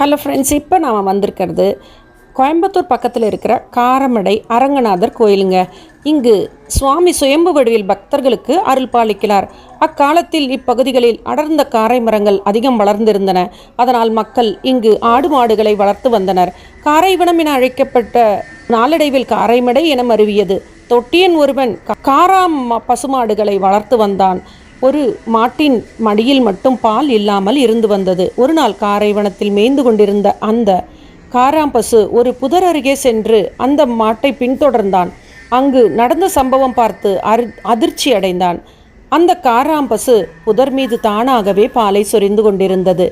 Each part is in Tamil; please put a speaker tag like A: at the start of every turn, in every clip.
A: ஹலோ ஃப்ரெண்ட்ஸ் இப்போ நாம் வந்திருக்கிறது கோயம்புத்தூர் பக்கத்தில் இருக்கிற காரமடை அரங்கநாதர் கோயிலுங்க. இங்கு சுவாமி சுயம்பு வடிவில் பக்தர்களுக்கு அருள் பாலிக்கிறார். அக்காலத்தில் இப்பகுதிகளில் அடர்ந்த காரை மரங்கள் அதிகம் வளர்ந்திருந்தன. அதனால் மக்கள் இங்கு ஆடு மாடுகளை வளர்த்து வந்தனர். காரைவனம் என அழைக்கப்பட்ட நாளடைவில் காரைமடை என மருவியது. தொட்டியன் ஒருவன் காராம் பசுமாடுகளை வளர்த்து வந்தான். ஒரு மாட்டின் மடியில் மட்டும் பால் இல்லாமல் இருந்து வந்தது. ஒரு நாள் காரைவனத்தில் மேய்ந்து கொண்டிருந்த அந்த காராம்பசு ஒரு புதர் அருகே சென்று அந்த மாட்டை பின்தொடர்ந்தான். அங்கு நடந்த சம்பவம் பார்த்து அரு அதிர்ச்சி அடைந்தான். அந்த காராம்பசு புதர் மீது தானாகவே பாலை சொரிந்து கொண்டிருந்தது.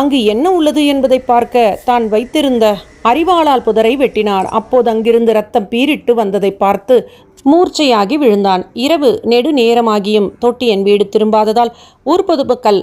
A: அங்கு என்ன உள்ளது என்பதை பார்க்க தான் வைத்திருந்த அறிவாளால் புதரை வெட்டினார். அப்போது அங்கிருந்து ரத்தம் பீரிட்டு வந்ததை பார்த்து மூர்ச்சையாகி விழுந்தான். இரவு நெடு நேரமாகியும் தொட்டியன் வீடு திரும்பாததால் ஊர்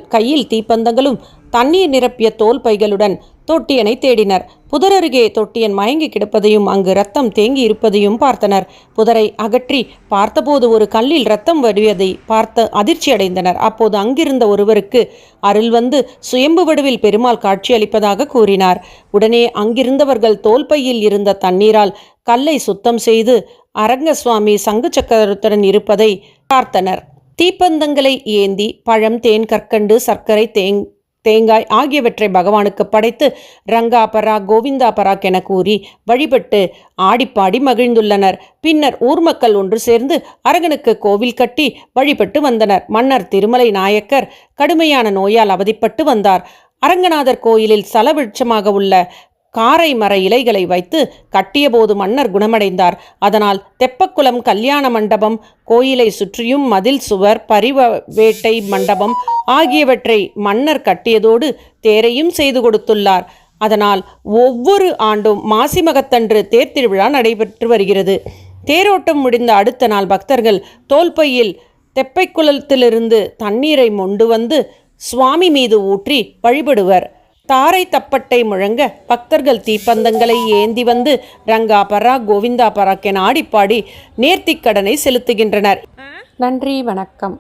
A: கையில் தீப்பந்தங்களும் தண்ணீர் நிரப்பிய தோல் பைகளுடன் தொட்டியனை தேடினர். புதர் அருகே தொட்டியன் மயங்கி கிடப்பதையும் அங்கு ரத்தம் தேங்கி இருப்பதையும் பார்த்தனர். புதரை அகற்றி பார்த்தபோது ஒரு கல்லில் ரத்தம் வடிவதை பார்த்து அதிர்ச்சி அடைந்தனர். அப்போது அங்கிருந்த ஒருவருக்கு அருள் வந்து சுயம்பு வடிவில் பெருமாள் காட்சியளிப்பதாக கூறினார். உடனே அங்கிருந்தவர்கள் தோல்பையில் இருந்த தண்ணீரால் கல்லை சுத்தம் செய்து அரங்கசுவாமி சங்கு சக்கரத்துடன் இருப்பதை பார்த்தனர். தீப்பந்தங்களை ஏந்தி பழம் தேன் கற்கண்டு சர்க்கரை தேங் தேங்காய் ஆகியவற்றை பகவானுக்கு படைத்து ரங்கா பராக் கோவிந்தா பராக் என கூறி வழிபட்டு ஆடிப்பாடி மகிழ்ந்துள்ளனர். பின்னர் ஊர் மக்கள் ஒன்று சேர்ந்து அரங்கனுக்கு கோவில் கட்டி வழிபட்டு வந்தனர். மன்னர் திருமலை நாயக்கர் கடுமையான நோயால் அவதிப்பட்டு வந்தார். அரங்கநாதர் கோயிலில் சலவிருட்சமாக உள்ள காரை மர இலைகளை வைத்து கட்டியபோது மன்னர் குணமடைந்தார். அதனால் தெப்பக்குளம் கல்யாண மண்டபம் கோயிலை சுற்றியும் மதில் சுவர் பரிவ வேட்டை மண்டபம் ஆகியவற்றை மன்னர் கட்டியதோடு தேரையும் செய்து கொடுத்துள்ளார். அதனால் ஒவ்வொரு ஆண்டும் மாசி மகத்தன்று தேர் திருவிழா நடைபெற்று வருகிறது. தேரோட்டம் முடிந்த அடுத்த நாள் பக்தர்கள் தோல்பையில் தெப்பைக்குளத்திலிருந்து தண்ணீரை மொண்டு வந்து சுவாமி மீது ஊற்றி வழிபடுவர். தாரை தப்பட்டை முழங்க பக்தர்கள் தீப்பந்தங்களை ஏந்தி வந்து ரங்கா பரா கோவிந்தா பராக்கென என ஆடிப்பாடி நேர்த்திக்கடனை செலுத்துகின்றனர். நன்றி வணக்கம்.